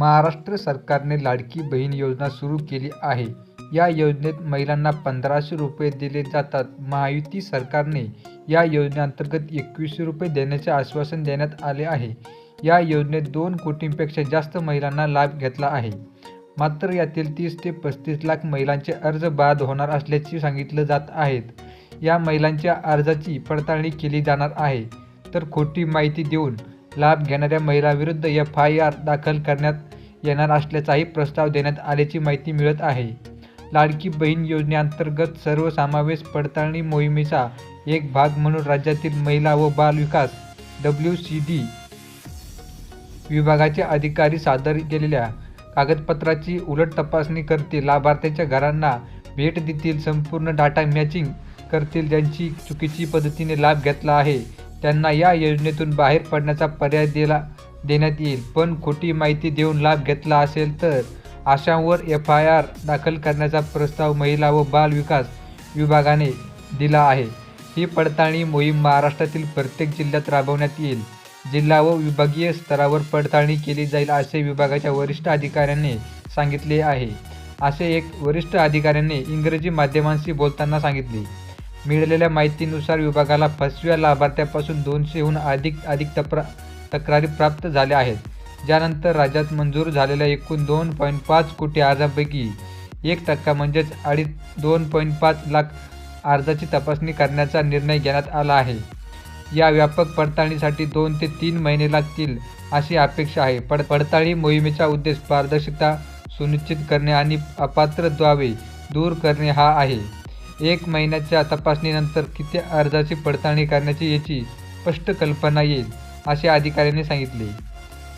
महाराष्ट्र सरकारने लाडकी बहीण योजना सुरू केली आहे. या योजनेत महिलांना पंधराशे रुपये दिले जातात. महायुती सरकारने या योजनेअंतर्गत एकवीसशे रुपये देण्याचे आश्वासन देण्यात आले आहे. या योजनेत दोन कोटींपेक्षा जास्त महिलांना लाभ घेतला आहे. मात्र यातील तीस ते पस्तीस लाख महिलांचे अर्ज बाद होणार असल्याचे सांगितलं जात आहेत. या महिलांच्या अर्जाची पडताळणी केली जाणार आहे. तर खोटी माहिती देऊन लाभ घेणाऱ्या महिलाविरुद्ध एफ आय आर दाखल करण्यात येणार असल्याचाही प्रस्ताव देण्यात आल्याची माहिती मिळत आहे. लाडकी बहीण योजनेअंतर्गत सर्वसमावेश पडताळणी मोहिमेचा एक भाग म्हणून राज्यातील महिला व बाल विकास डब्ल्यू सी डी विभागाचे अधिकारी सादर केलेल्या कागदपत्राची उलट तपासणी करतील लाभार्थ्यांच्या घरांना भेट देतील संपूर्ण डाटा मॅचिंग करतील ज्यांची चुकीची पद्धतीने लाभ घेतला आहे. त्यांना या योजनेतून बाहेर पडण्याचा पर्याय दिला देण्यात येईल. पण खोटी माहिती देऊन लाभ घेतला असेल तर अशांवर एफ आय आर दाखल करण्याचा प्रस्ताव महिला व बाल विकास विभागाने दिला आहे. ही पडताळणी मोहीम महाराष्ट्रातील प्रत्येक जिल्ह्यात राबवण्यात येईल. जिल्हा व विभागीय स्तरावर पडताळणी केली जाईल असे विभागाच्या वरिष्ठ अधिकाऱ्यांनी सांगितले आहे. असे एक वरिष्ठ अधिकाऱ्यांनी इंग्रजी माध्यमांशी बोलताना सांगितले. मिळालेल्या माहितीनुसार विभागाला फसव्या लाभार्थ्यापासून दोनशेहून अधिक अधिक तप्रा तक्रारी प्राप्त झाल्या आहेत. ज्यानंतर राज्यात मंजूर झालेल्या एकूण दोन पॉईंट पाच कोटी अर्जापैकी एक टक्का म्हणजेच अडीच दोन पॉईंट पाच लाख अर्जाची तपासणी करण्याचा निर्णय घेण्यात आला आहे. या व्यापक पडताळणीसाठी दोन ते तीन महिने लागतील अशी अपेक्षा आहे. पड पडताळणी मोहिमेचा उद्देश पारदर्शकता सुनिश्चित करणे आणि अपात्र द्वावे दूर करणे हा आहे. एक महिन्याच्या तपासणीनंतर किती अर्जाची पडताळणी करण्याची याची स्पष्ट कल्पना येईल. असे अधिकाऱ्यांनी सांगितले.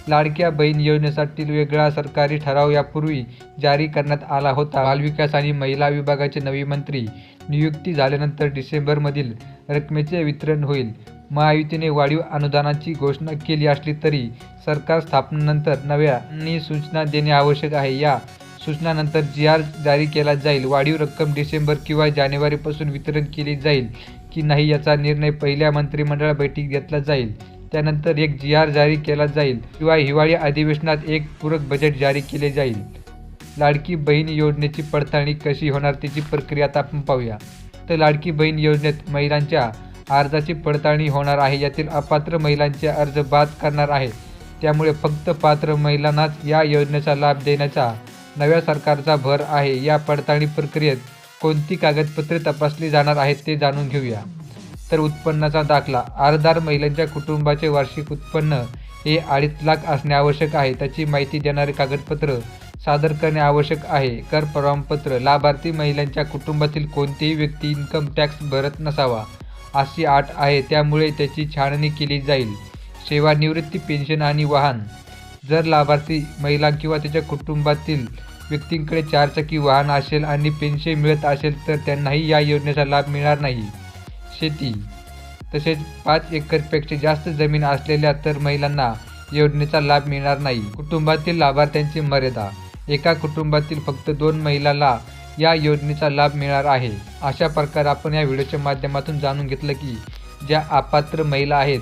लाडक्या बहीण योजनेसाठी वेगळा सरकारी ठराव यापूर्वी जारी करण्यात आला होता. बालविकास आणि महिला विभागाचे नवी मंत्री नियुक्ती झाल्यानंतर डिसेंबरमधील रकमेचे वितरण होईल. महायुतीने वाढीव अनुदानाची घोषणा केली असली तरी सरकार स्थापनेनंतर नव्या सूचना देणे आवश्यक आहे. या सूचनानंतर जी आर जारी केला जाईल. वाढीव रक्कम डिसेंबर किंवा जानेवारीपासून वितरण केली जाईल की नाही याचा निर्णय पहिल्या मंत्रिमंडळ बैठकीत घेतला जाईल. त्यानंतर एक जी आर जारी केला जाईल किंवा हिवाळी अधिवेशनात एक पूरक बजेट जारी केले जाईल. लाडकी बहीण योजनेची पडताळणी कशी होणार त्याची प्रक्रिया आता आपण पाहूया. तर लाडकी बहीण योजनेत महिलांच्या अर्जाची पडताळणी होणार आहे. यातील अपात्र महिलांचे अर्ज बाद करणार आहे. त्यामुळे फक्त पात्र महिलांनाच या योजनेचा लाभ देण्याचा नव्या सरकारचा भर आहे. या पडताळणी प्रक्रियेत कोणती कागदपत्रे तपासली जाणार आहेत ते जाणून घेऊया. तर उत्पन्नाचा दाखला. अर्धार महिलांच्या कुटुंबाचे वार्षिक उत्पन्न हे अडीच लाख असणे आवश्यक आहे. त्याची माहिती देणारे कागदपत्र सादर करणे आवश्यक आहे. कर प्रमाणपत्र. लाभार्थी महिलांच्या कुटुंबातील कोणतीही व्यक्ती इन्कम टॅक्स भरत नसावा अशी आट आहे. त्यामुळे त्याची छाननी केली जाईल. सेवानिवृत्ती पेन्शन आणि वाहन. जर लाभार्थी महिला किंवा त्याच्या कुटुंबातील व्यक्तींकडे चारचाकी वाहन असेल आणि पेन्शन मिळत असेल तर त्यांनाही या योजनेचा लाभ मिळणार नाही. शेती. तसेच पाच एकरपेक्षा जास्त जमीन असलेल्या तर महिलांना योजनेचा लाभ मिळणार नाही. कुटुंबातील लाभार्थ्यांची मर्यादा. एका कुटुंबातील फक्त दोन महिलाला या योजनेचा लाभ मिळणार आहे. अशा प्रकारे आपण या व्हिडिओच्या माध्यमातून जाणून घेतलं की ज्या अपात्र महिला आहेत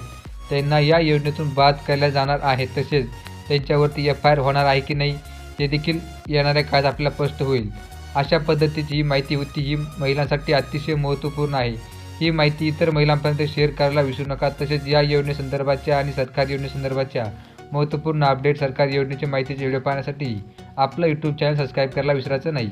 त्यांना या योजनेतून बाद केल्या जाणार आहे तसेच त्यांच्यावरती एफ आय आर होणार आहे की नाही ते देखील येणाऱ्या काळात आपल्याला स्पष्ट होईल. अशा पद्धतीची ही माहिती होती. ही महिलांसाठी अतिशय महत्त्वपूर्ण आहे. ही माहिती इतर महिलांपर्यंत शेअर करायला विसरू नका. तसेच या योजनेसंदर्भाच्या आणि सरकारी योजनेसंदर्भाच्या महत्त्वपूर्ण अपडेट सरकारी योजनेच्या माहितीचे व्हिडिओ पाहण्यासाठी आपलं यूट्यूब चॅनल सबस्क्राईब करायला विसरायचं नाही.